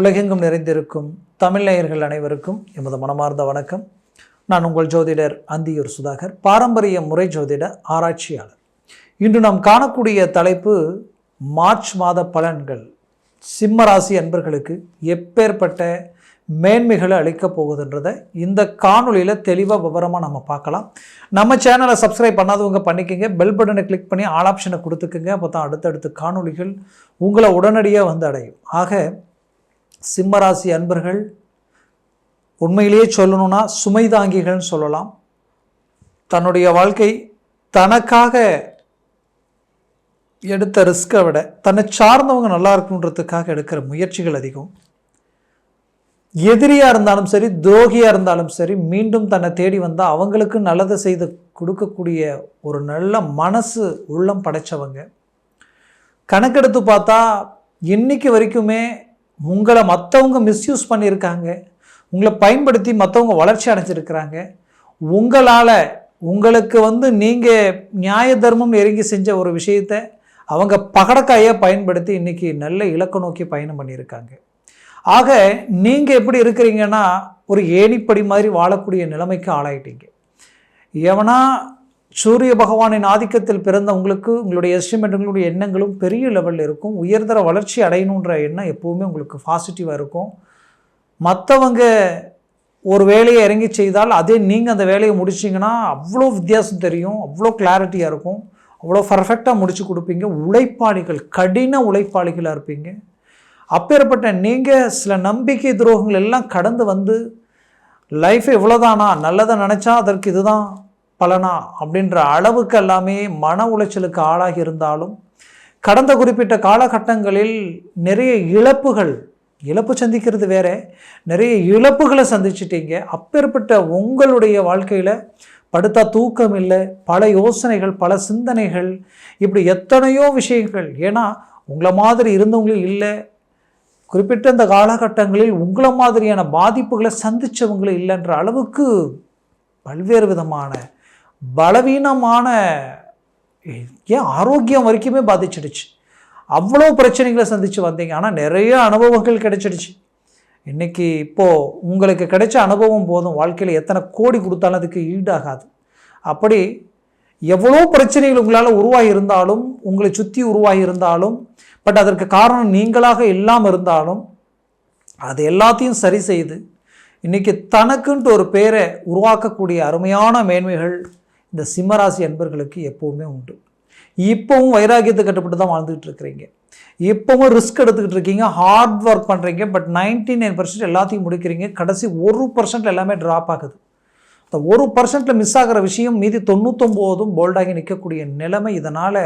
உலகெங்கும் நிறைந்திருக்கும் தமிழ்நேயர்கள் அனைவருக்கும் எமது மனமார்ந்த வணக்கம். நான் உங்கள் ஜோதிடர் அந்தியூர் சுதாகர் பாரம்பரிய முறை ஜோதிட ஆராய்ச்சியாளர். இன்று நாம் காணக்கூடிய தலைப்பு மார்ச் மாத பலன்கள். சிம்ம ராசி அன்பர்களுக்கு எப்பேற்பட்ட மேன்மைகளை அளிக்கப் போகுதுன்றதை இந்த காணொலியில் தெளிவாக விவரமாக நம்ம பார்க்கலாம். நம்ம சேனலை சப்ஸ்கிரைப் பண்ணாதவங்க பண்ணிக்கோங்க. பெல் பட்டனை கிளிக் பண்ணி ஆல் ஆப்ஷனை கொடுத்துக்குங்க. அப்போ தான் அடுத்தடுத்த காணொளிகள் உங்களை உடனடியாக வந்து அடையும். ஆக சிம்மராசி அன்பர்கள் உண்மையிலேயே சொல்லணும்னா சுமை தாங்கிகள்னு சொல்லலாம். தன்னுடைய வாழ்க்கை தனக்காக எடுத்த ரிஸ்க்கை விட தன்னை சார்ந்தவங்க நல்லா இருக்கணுன்றதுக்காக எடுக்கிற முயற்சிகள் அதிகம். எதிரியாக இருந்தாலும் சரி துரோகியாக இருந்தாலும் சரி மீண்டும் தன்னை தேடி வந்தால் அவங்களுக்கு நல்லதை செய்து கொடுக்கக்கூடிய ஒரு நல்ல மனசு உள்ளம் படைச்சவங்க. கணக்கெடுத்து பார்த்தா இன்னைக்கு வரைக்குமே உங்களை மற்றவங்க மிஸ்யூஸ் பண்ணியிருக்காங்க. உங்களை பயன்படுத்தி மற்றவங்க வளர்ச்சி அடைஞ்சிருக்கிறாங்க. உங்களால் உங்களுக்கு வந்து நீங்கள் நியாய தர்மம் நெருங்கி செஞ்ச ஒரு விஷயத்தை அவங்க பகடக்காயை பயன்படுத்தி இன்றைக்கி நல்ல இலக்கு நோக்கி பயணம் பண்ணியிருக்காங்க. ஆக நீங்கள் எப்படி இருக்கிறீங்கன்னா ஒரு ஏணிப்படி மாதிரி வாழக்கூடிய நிலைமைக்கு ஆளாயிட்டீங்க. எவனா சூரிய பகவானின் ஆதிக்கத்தில் பிறந்த உங்களுக்கு உங்களுடைய எஸ்டிமேட்டுங்களுடைய எண்ணங்களும் பெரிய லெவலில் இருக்கும். உயர்தர வளர்ச்சி அடையணுன்ற எண்ணம் எப்போவுமே உங்களுக்கு பாசிட்டிவாக இருக்கும். மற்றவங்க ஒரு வேலையை இறங்கி செய்தால் அதே நீங்கள் அந்த வேலையை முடிச்சிங்கன்னா அவ்வளோ வித்தியாசம் தெரியும் அவ்வளோ கிளாரிட்டியாக இருக்கும். அவ்வளோ பர்ஃபெக்டாக முடிச்சு கொடுப்பீங்க. உழைப்பாளிகள் கடின உழைப்பாளிகளாக இருப்பீங்க. அப்பேற்பட்ட நீங்கள் சில நம்பிக்கை துரோகங்கள் எல்லாம் கடந்து வந்து லைஃப் இவ்வளோதானா நல்லதை நினச்சா அதற்கு இதுதான். பலனா அப்படின்ற அளவுக்கு எல்லாமே மன உளைச்சலுக்கு ஆளாகி இருந்தாலும் கடந்த குறிப்பிட்ட காலகட்டங்களில் நிறைய இழப்புகள் இழப்பு சந்திக்கிறது வேற நிறைய இழப்புகளை சந்திச்சிட்டீங்க. அப்பேற்பட்ட உங்களுடைய வாழ்க்கையில் படுத்தா தூக்கம் இல்லை பல யோசனைகள் பல சிந்தனைகள் இப்படி எத்தனையோ விஷயங்கள். ஏன்னா உங்களை மாதிரி இருந்தவங்களும் இல்லை. குறிப்பிட்ட இந்த காலகட்டங்களில் உங்களை மாதிரியான பாதிப்புகளை சந்தித்தவங்களும் இல்லைன்ற அளவுக்கு பல்வேறு விதமான பலவீனமான ஏன் ஆரோக்கியம் வரைக்குமே பாதிச்சிடுச்சு. அவ்வளோ பிரச்சனைகளை சந்தித்து வந்தீங்க. ஆனால் நிறைய அனுபவங்கள் கிடைச்சிடுச்சு. இன்றைக்கி இப்போது உங்களுக்கு கிடைச்ச அனுபவம் போதும். வாழ்க்கையில் எத்தனை கோடி கொடுத்தாலும் அதுக்கு ஈடாகாது. அப்படி எவ்வளோ பிரச்சனைகள் உங்களால் உருவாகி இருந்தாலும் உங்களை சுற்றி உருவாகி இருந்தாலும் பட் அதற்கு காரணம் நீங்களாக இல்லாமல் இருந்தாலும் அது எல்லாத்தையும் சரி செய்து இன்றைக்கி தனக்குன்ட்டு ஒரு பேரை உருவாக்கக்கூடிய அருமையான மேன்மைகள் இந்த சிம்மராசி அன்பர்களுக்கு எப்போவுமே உண்டு. இப்போவும் வைராக்கியத்தை கட்டுப்பட்டு தான் வாழ்ந்துகிட்டு இருக்கிறீங்க. இப்போவும் ரிஸ்க் எடுத்துக்கிட்டு இருக்கீங்க ஹார்ட் ஒர்க் பண்ணுறீங்க பட் நைன்டி நைன் பர்சன்ட் எல்லாத்தையும் முடிக்கிறீங்க. கடைசி ஒரு பர்சன்ட் எல்லாமே ட்ராப் ஆகுது. இந்த ஒரு பர்சன்ட்டில் மிஸ் ஆகிற விஷயம் மீதி தொண்ணூத்தொம்போதும் போல்டாகி நிற்கக்கூடிய நிலைமை இதனால்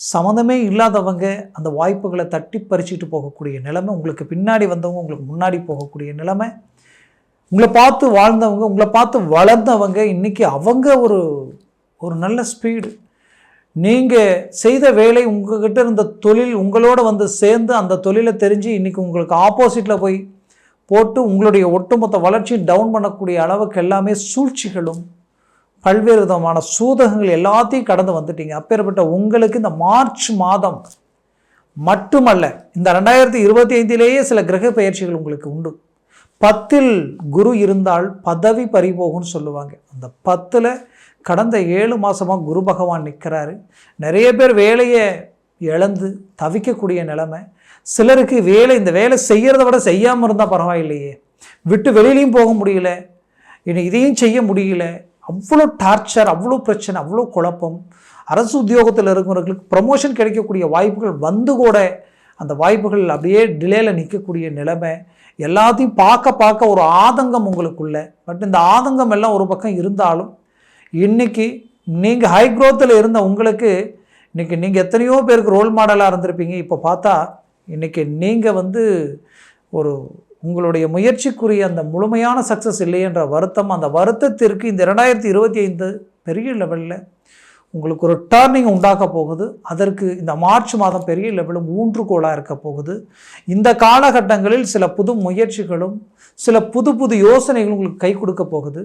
சம்மந்தமே இல்லாதவங்க அந்த வாய்ப்புகளை தட்டி பறிச்சுட்டு போகக்கூடிய நிலைமை உங்களுக்கு பின்னாடி வந்தவங்க உங்களுக்கு முன்னாடி போகக்கூடிய நிலைமை உங்களை பார்த்து வாழ்ந்தவங்க உங்களை பார்த்து வளர்ந்தவங்க இன்றைக்கி அவங்க ஒரு ஒரு நல்ல ஸ்பீடு நீங்கள் செய்த வேலை உங்ககிட்ட இருந்த தொழில் உங்களோட வந்து சேர்ந்து அந்த தொழிலை தெரிஞ்சு இன்றைக்கி உங்களுக்கு ஆப்போசிட்டில் போய் போட்டு உங்களுடைய ஒட்டுமொத்த வளர்ச்சியை டவுன் பண்ணக்கூடிய அளவுக்கு எல்லாமே சூழ்ச்சிகளும் பல்வேறு விதமான சூதகங்கள் எல்லாத்தையும் கடந்து வந்துட்டீங்க. அப்பேற்பட்ட உங்களுக்கு இந்த மார்ச் மாதம் மட்டுமல்ல இந்த ரெண்டாயிரத்தி இருபத்தி ஐந்திலேயே சில கிரக பயிற்சிகள் உங்களுக்கு உண்டு. பத்தில் குரு இருந்தால் பதவி பறிபோகும்னு சொல்லுவாங்க. அந்த பத்தில் கடந்த ஏழு மாதமாக குரு பகவான் நிற்கிறாரு நிறைய பேர் வேலையை இழந்து தவிக்கக்கூடிய நிலைமை. சிலருக்கு வேலை இந்த வேலை செய்கிறத விட செய்யாமல் இருந்தால் பரவாயில்லையே. விட்டு வெளியிலையும் போக முடியல. இனி இதையும் செய்ய முடியல. அவ்வளோ டார்ச்சர் அவ்வளோ பிரச்சனை அவ்வளோ குழப்பம். அரசு உத்தியோகத்தில் இருக்கிறவர்களுக்கு ப்ரமோஷன் கிடைக்கக்கூடிய வாய்ப்புகள் வந்து கூட அந்த வாய்ப்புகள் அப்படியே டிலேயில் நிற்கக்கூடிய நிலைமை எல்லாத்தையும் பார்க்க பார்க்க ஒரு ஆதங்கம் உங்களுக்குள்ள. பட் இந்த ஆதங்கம் எல்லாம் ஒரு பக்கம் இருந்தாலும் இன்றைக்கி நீங்கள் ஹை க்ரோத்தில் இருந்த உங்களுக்கு இன்றைக்கி நீங்கள் எத்தனையோ பேருக்கு ரோல் மாடலாக இருந்திருப்பீங்க. இப்போ பார்த்தா இன்றைக்கி நீங்கள் வந்து ஒரு உங்களுடைய முயற்சிக்குரிய அந்த முழுமையான சக்ஸஸ் இல்லையென்ற வருத்தம் அந்த வருத்தத்திற்கு இந்த இரண்டாயிரத்தி இருபத்தி ஐந்து பெரிய லெவலில் உங்களுக்கு ஒரு டேர்னிங் உண்டாக்க போகுது. அதற்கு இந்த மார்ச் மாதம் பெரிய லெவலும் ஊன்றுகோலாக இருக்க போகுது. இந்த காலகட்டங்களில் சில புது முயற்சிகளும் சில புது புது யோசனைகளும் உங்களுக்கு கை கொடுக்க போகுது.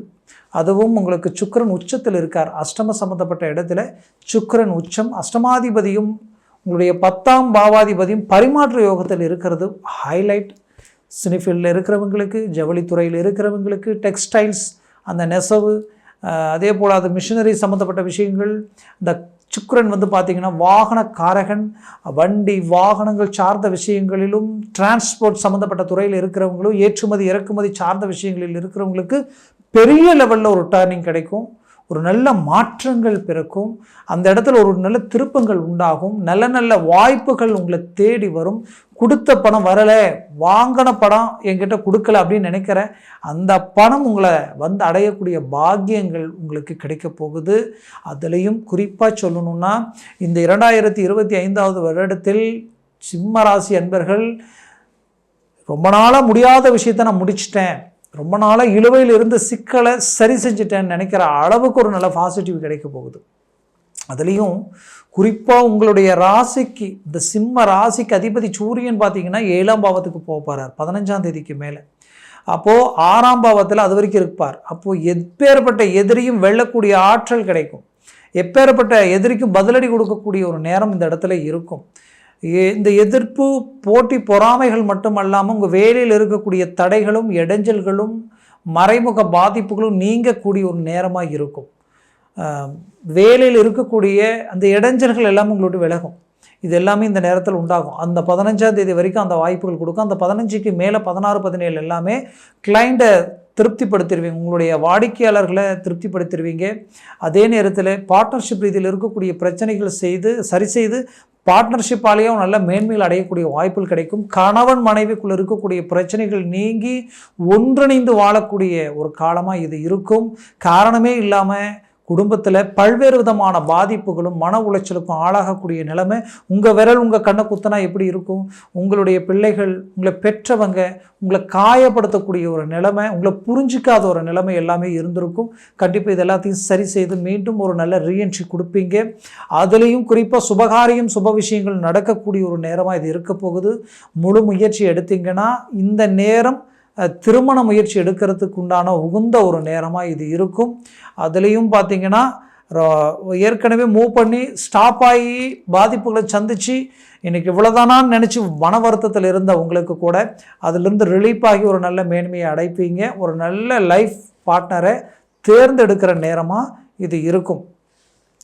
அதுவும் உங்களுக்கு சுக்கிரன் உச்சத்தில் இருக்கார். அஷ்டம சம்மந்தப்பட்ட இடத்துல சுக்கரன் உச்சம் அஷ்டமாதிபதியும் உங்களுடைய பத்தாம் பாவாதிபதியும் பரிமாற்ற யோகத்தில் இருக்கிறது. ஹைலைட் சினிஃபீல்டில் இருக்கிறவங்களுக்கு ஜவுளித்துறையில் இருக்கிறவங்களுக்கு டெக்ஸ்டைல்ஸ் அந்த நெசவு அதே போல் அது மிஷினரி சம்மந்தப்பட்ட விஷயங்கள். இந்த சுக்கரன் வந்து பார்த்திங்கன்னா வாகன காரகன் வண்டி வாகனங்கள் சார்ந்த விஷயங்களிலும் டிரான்ஸ்போர்ட் சம்மந்தப்பட்ட துறையில் இருக்கிறவங்களும் ஏற்றுமதி இறக்குமதி சார்ந்த விஷயங்களில் இருக்கிறவங்களுக்கு பெரிய லெவலில் ஒரு டேர்னிங் கிடைக்கும். ஒரு நல்ல மாற்றங்கள் பிறக்கும். அந்த இடத்துல ஒரு நல்ல திருப்பங்கள் உண்டாகும். நல்ல நல்ல வாய்ப்புகள் உங்களை தேடி வரும். கொடுத்த பணம் வரலை. வாங்கின பணம் என்கிட்ட கொடுக்கல அப்படின்னு நினைக்கிறேன். அந்த பணம் உங்களை வந்து அடையக்கூடிய பாக்கியங்கள் உங்களுக்கு கிடைக்க போகுது. அதுலேயும் குறிப்பாக சொல்லணும்னா இந்த இரண்டாயிரத்தி இருபத்தி ஐந்தாவது வருடத்தில் சிம்ம ராசி அன்பர்கள் ரொம்ப நாளாக முடியாத விஷயத்தை நான் முடிச்சிட்டேன். ரொம்ப நாளாக இழுவையில் இருந்த சிக்கலை சரி செஞ்சுட்டேன்னு நினைக்கிற அளவுக்கு ஒரு நல்ல பாசிட்டிவ் கிடைக்க போகுது. அதுலேயும் குறிப்பாக உங்களுடைய ராசிக்கு இந்த சிம்ம ராசிக்கு அதிபதி சூரியன் பார்த்தீங்கன்னா ஏழாம் பாவத்துக்கு போக போகிறார் பதினஞ்சாம் தேதிக்கு மேலே. அப்போது ஆறாம் பாவத்தில் அது வரைக்கும் இருப்பார். அப்போது எப்பேற்பட்ட எதிரியும் வெல்லக்கூடிய ஆற்றல் கிடைக்கும். எப்பேற்பட்ட எதிரிக்கும் பதிலடி கொடுக்கக்கூடிய ஒரு நேரம் இந்த இடத்துல இருக்கும். இந்த எதிர்ப்பு போட்டி பொறாமைகள் மட்டுமல்லாமல் உங்கள் வேலையில் இருக்கக்கூடிய தடைகளும் இடைஞ்சல்களும் மறைமுக பாதிப்புகளும் நீங்கக்கூடிய ஒரு நேரமாக இருக்கும். வேலையில் இருக்கக்கூடிய அந்த இடைஞ்சல்கள் எல்லாம் உங்களோட விலகும். இது எல்லாமே இந்த நேரத்தில் உண்டாகும். அந்த பதினஞ்சாம் தேதி வரைக்கும் அந்த வாய்ப்புகள் கொடுக்கும். அந்த பதினஞ்சுக்கு மேலே பதினாறு பதினேழு எல்லாமே கிளைண்ட்டை திருப்திப்படுத்திடுவீங்க உங்களுடைய வாடிக்கையாளர்களை திருப்திப்படுத்திடுவீங்க அதே நேரத்தில் பார்ட்னர்ஷிப் ரீதியில் இருக்கக்கூடிய பிரச்சனைகள் செய்து சரி செய்து பார்ட்னர்ஷிப்பாலேயும் நல்ல மேன்மையில் அடையக்கூடிய வாய்ப்புகள் கிடைக்கும். கணவன் மனைவிக்குள்ளே இருக்கக்கூடிய பிரச்சனைகள் நீங்கி ஒன்றிணைந்து வாழக்கூடிய ஒரு காலமாக இது இருக்கும். காரணமே இல்லாமல் குடும்பத்தில் பல்வேறு விதமான பாதிப்புகளும் மன உளைச்சலுக்கும் ஆளாகக்கூடிய நிலைமை உங்கள் விரல் உங்கள் கண்ணை குத்தினா எப்படி இருக்கும்? உங்களுடைய பிள்ளைகள் உங்களை பெற்றவங்க உங்களை காயப்படுத்தக்கூடிய ஒரு நிலைமை உங்களை புரிஞ்சிக்காத ஒரு நிலைமை எல்லாமே இருந்திருக்கும். கண்டிப்பாக இது எல்லாத்தையும் சரி செய்து மீண்டும் ஒரு நல்ல ரீஎன்ட்ரி கொடுப்பீங்க. அதுலேயும் குறிப்பாக சுபகாரியம் சுப விஷயங்கள் நடக்கக்கூடிய ஒரு நேரமாக இது இருக்க போகுது. முழு முயற்சி எடுத்தீங்கன்னா இந்த நேரம் திருமண முயற்சி எடுக்கிறதுக்கு உண்டான உகுந்த ஒரு நேரமாக இது இருக்கும். அதுலேயும் பார்த்தீங்கன்னா ஏற்கனவே மூவ் பண்ணி ஸ்டாப் ஆகி பாதிப்புகளை சந்திச்சு இன்றைக்கி இவ்வளோதானான்னு நினச்சி மன வருத்தத்தில் இருந்த உங்களுக்கு கூட அதுலேருந்து ரிலீஃப் ஆகி ஒரு நல்ல மேன்மையை அடைப்பீங்க. ஒரு நல்ல லைஃப் பார்ட்னரை தேர்ந்தெடுக்கிற நேரமாக இது இருக்கும்.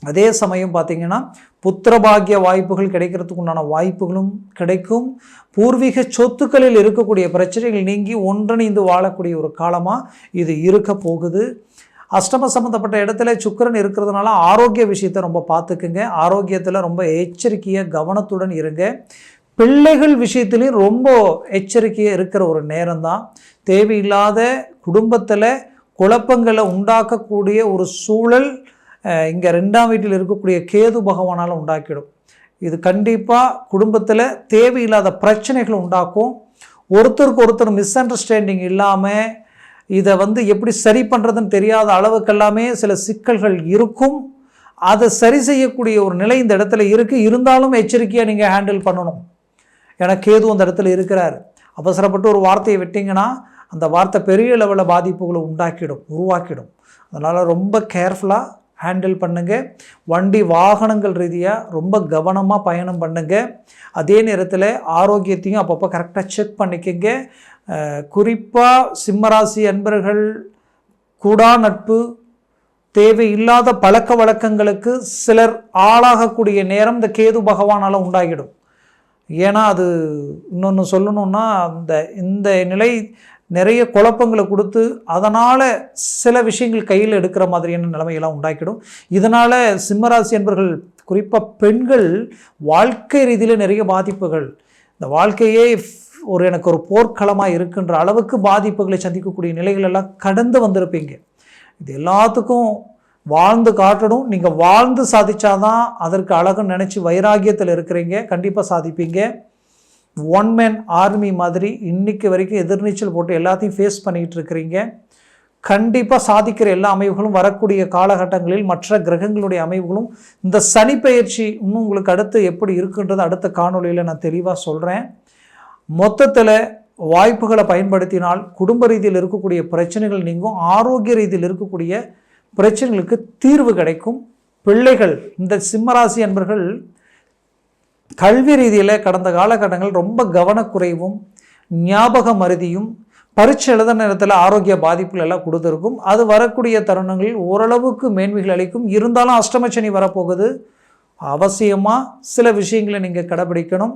அதே சமயம் பார்த்தீங்கன்னா புத்திரபாகிய வாய்ப்புகள் கிடைக்கிறதுக்கு உண்டான வாய்ப்புகளும் கிடைக்கும். பூர்வீக சொத்துக்களில் இருக்கக்கூடிய பிரச்சனைகள் நீங்கி ஒன்றிணைந்து வாழக்கூடிய ஒரு காலமாக இது இருக்க போகுது. அஷ்டம சம்மந்தப்பட்ட இடத்துல சுக்கரன் இருக்கிறதுனால ஆரோக்கிய விஷயத்தை ரொம்ப பார்த்துக்குங்க. ஆரோக்கியத்தில் ரொம்ப எச்சரிக்கையாக கவனத்துடன் இருங்க. பிள்ளைகள் விஷயத்துலையும் ரொம்ப எச்சரிக்கையாக இருக்கிற ஒரு நேரம்தான். தேவையில்லாத குடும்பத்தில் குழப்பங்களை உண்டாக்கக்கூடிய ஒரு சூழல் இங்கே ரெண்டாம் வீட்டில் இருக்கக்கூடிய கேது பகவானால் உண்டாக்கிடும். இது கண்டிப்பாக குடும்பத்தில் தேவையில்லாத பிரச்சனைகளை உண்டாக்கும். ஒருத்தருக்கு ஒருத்தர் மிஸ் அண்டர்ஸ்டாண்டிங் இல்லாமல் இதை வந்து எப்படி சரி பண்ணுறதுன்னு தெரியாத அளவுக்கெல்லாமே சில சிக்கல்கள் இருக்கும். அதை சரி செய்யக்கூடிய ஒரு நிலை இந்த இடத்துல இருக்குது இருந்தாலும் எச்சரிக்கையாக நீங்கள் ஹேண்டில் பண்ணணும். ஏன்னா கேது அந்த இடத்துல இருக்கிறார். அவசரப்பட்டு ஒரு வார்த்தையை விட்டிங்கன்னா அந்த வார்த்தை பெரிய லெவலில் பாதிப்புகளை உண்டாக்கிடும் உருவாக்கிடும். அதனால் ரொம்ப கேர்ஃபுல்லாக ஹேண்டில் பண்ணுங்க. வண்டி வாகனங்கள் ரீதியாக ரொம்ப கவனமாக பயணம் பண்ணுங்க. அதே நேரத்தில் ஆரோக்கியத்தையும் அப்பப்போ கரெக்டாக செக் பண்ணிக்கோங்க. குறிப்பாக சிம்மராசி அன்பர்கள் கூடா நட்பு தேவையில்லாத பழக்க வழக்கங்களுக்கு சிலர் ஆளாகக்கூடிய நேரம் இந்த கேது பகவானால் உண்டாகிடும். ஏன்னா அது இன்னொன்று சொல்லணும்னா அந்த இந்த நிலை நிறைய குழப்பங்களை கொடுத்து அதனால் சில விஷயங்கள் கையில் எடுக்கிற மாதிரியான நிலைமையெல்லாம் உண்டாக்கிடும். இதனால் சிம்மராசி என்பர்கள் குறிப்பாக பெண்கள் வாழ்க்கை ரீதியில் நிறைய பாதிப்புகள். இந்த வாழ்க்கையே ஒரு எனக்கு ஒரு போர்க்களமாக இருக்குன்ற அளவுக்கு பாதிப்புகளை சந்திக்கக்கூடிய நிலைகள் எல்லாம் கடந்து வந்திருப்பீங்க. இது எல்லாத்துக்கும் வாழ்ந்து காட்டணும். நீங்கள் வாழ்ந்து சாதிச்சாதான் அதற்கு அழகுன்னு நினச்சி வைராகியத்தில் இருக்கிறீங்க. கண்டிப்பாக சாதிப்பீங்க. ஒன் மேன் ஆர்மி மாதிரி இன்னைக்கு வரைக்கும் எதிர்நீச்சல் போட்டு எல்லாத்தையும் ஃபேஸ் பண்ணிகிட்டு இருக்கிறீங்க. கண்டிப்பாக சாதிக்கிற எல்லா அமைவுகளும் வரக்கூடிய காலகட்டங்களில் மற்ற கிரகங்களுடைய அமைவுகளும் இந்த சனி பயிற்சி இன்னும் உங்களுக்கு அடுத்து எப்படி இருக்குன்றது அடுத்த காணொளியில் நான் தெளிவாக சொல்கிறேன் மொத்தத்தில் வாய்ப்புகளை பயன்படுத்தினால் குடும்ப ரீதியில் இருக்கக்கூடிய பிரச்சனைகள் நீங்கும். ஆரோக்கிய ரீதியில் இருக்கக்கூடிய பிரச்சனைகளுக்கு தீர்வு கிடைக்கும். பிள்ளைகள் இந்த சிம்மராசி அன்பர்கள் கல்வி ரீதியில் கடந்த காலகட்டங்கள் ரொம்ப கவனக்குறைவும் ஞாபக மருதியும் பரீட்சை எழுத நேரத்தில் ஆரோக்கிய பாதிப்புகள் எல்லாம் கொடுத்துருக்கும். அது வரக்கூடிய தருணங்களில் ஓரளவுக்கு மேன்மைகள் அளிக்கும். இருந்தாலும் அஷ்டமச்சனி வரப்போகுது. அவசியமாக சில விஷயங்களை நீங்கள் கடைபிடிக்கணும்.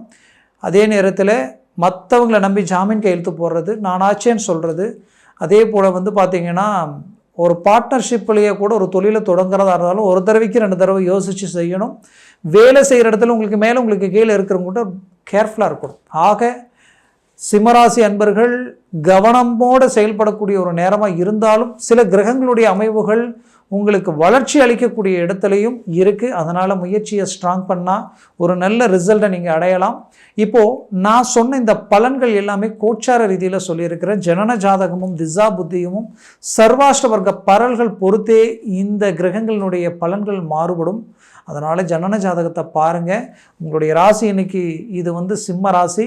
அதே நேரத்தில் மற்றவங்களை நம்பி ஜாமீன் கையெழுத்து போடுறது நான் ஆச்சேன்னு சொல்கிறது அதே போல் வந்து பார்த்திங்கன்னா ஒரு பார்ட்னர்ஷிப்லேயே கூட ஒரு தொழிலை தொடங்குறதா இருந்தாலும் ஒரு தடவைக்கு ரெண்டு தடவை யோசித்து செய்யணும். வேலை செய்கிற இடத்துல உங்களுக்கு மேலே உங்களுக்கு கீழே இருக்கிறவங்க கூட கேர்ஃபுல்லாக இருக்கணும். ஆக சிம்மராசி அன்பர்கள் கவனமோடு செயல்படக்கூடிய ஒரு நேரமாக இருந்தாலும் சில கிரகங்களுடைய அமைவுகள் உங்களுக்கு வளர்ச்சி அளிக்கக்கூடிய இடத்துலையும் இருக்குது அதனால் முயற்சியை ஸ்ட்ராங் பண்ணால் ஒரு நல்ல ரிசல்ட்டை நீங்கள் அடையலாம். இப்போது நான் சொன்ன இந்த பலன்கள் எல்லாமே கோச்சார ரீதியில் சொல்லியிருக்கிறேன். ஜனன ஜாதகமும் திசா புத்தியும் சர்வாஷ்ட வர்க்க பரல்கள் பொறுத்தே இந்த கிரகங்களினுடைய பலன்கள் மாறுபடும். அதனால் ஜனன ஜாதகத்தை பாருங்கள் உங்களுடைய ராசி இன்னைக்கு இது வந்து சிம்ம ராசி.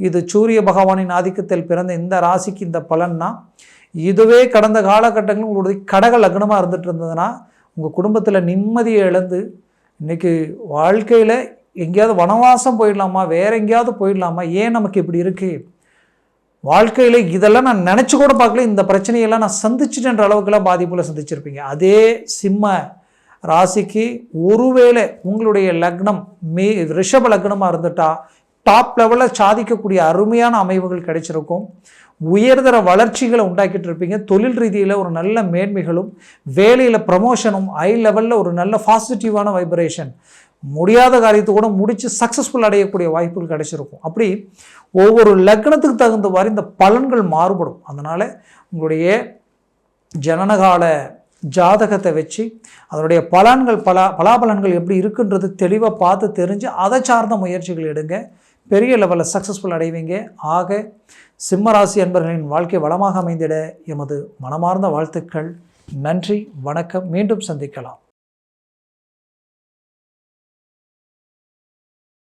இது சூரிய பகவானின் ஆதிக்கத்தில் பிறந்த இந்த ராசிக்கு இந்த பலன்னா இதுவே கடந்த காலகட்டங்களில் உங்களுடைய கடக லக்னமாக இருந்துட்டு இருந்ததுன்னா உங்கள் குடும்பத்தில் நிம்மதியை இழந்து இன்றைக்கி வாழ்க்கையில் எங்கேயாவது வனவாசம் போயிடலாமா வேறு எங்கேயாவது போயிடலாமா ஏன் நமக்கு இப்படி இருக்குது வாழ்க்கையில் இதெல்லாம் நான் நினச்சி கூட பார்க்கல இந்த பிரச்சனையெல்லாம் நான் சந்திச்சிட்டேன்ற அளவுக்குலாம் பாதிப்பில் சந்திச்சிருப்பீங்க. அதே சிம்ம ராசிக்கு ஒருவேளை உங்களுடைய லக்னம் மே ரிஷப லக்னமாக இருந்துட்டா டாப் லெவலில் சாதிக்கக்கூடிய அருமையான அமைவுகள் கிடைச்சிருக்கும். உயர்தர வளர்ச்சிகளை உண்டாக்கிட்டு இருப்பீங்க. தொழில் ரீதியில் ஒரு நல்ல மேன்மைகளும் வேலையில் ப்ரமோஷனும் ஹை லெவலில் ஒரு நல்ல பாசிட்டிவான வைப்ரேஷன் முடியாத காரியத்தை கூட முடித்து சக்ஸஸ்ஃபுல் அடையக்கூடிய வாய்ப்புகள் கிடைச்சிருக்கும். அப்படி ஒவ்வொரு லக்னத்துக்கு தகுந்தவாறு இந்த பலன்கள் மாறுபடும். அதனால் உங்களுடைய ஜனனகால ஜாதகத்தை வச்சு அதனுடைய பலன்கள் பல பலாபலன்கள் எப்படி இருக்குன்றது தெளிவாக பார்த்து தெரிஞ்சு அதை சார்ந்த முயற்சிகள் எடுங்க. பெரிய லெவலில் சக்ஸஸ்ஃபுல் அடைவீங்க. ஆக சிம்மராசி அன்பர்களின் வாழ்க்கை வளமாக அமைந்திட எமது மனமார்ந்த வாழ்த்துக்கள். நன்றி வணக்கம். மீண்டும் சந்திக்கலாம்.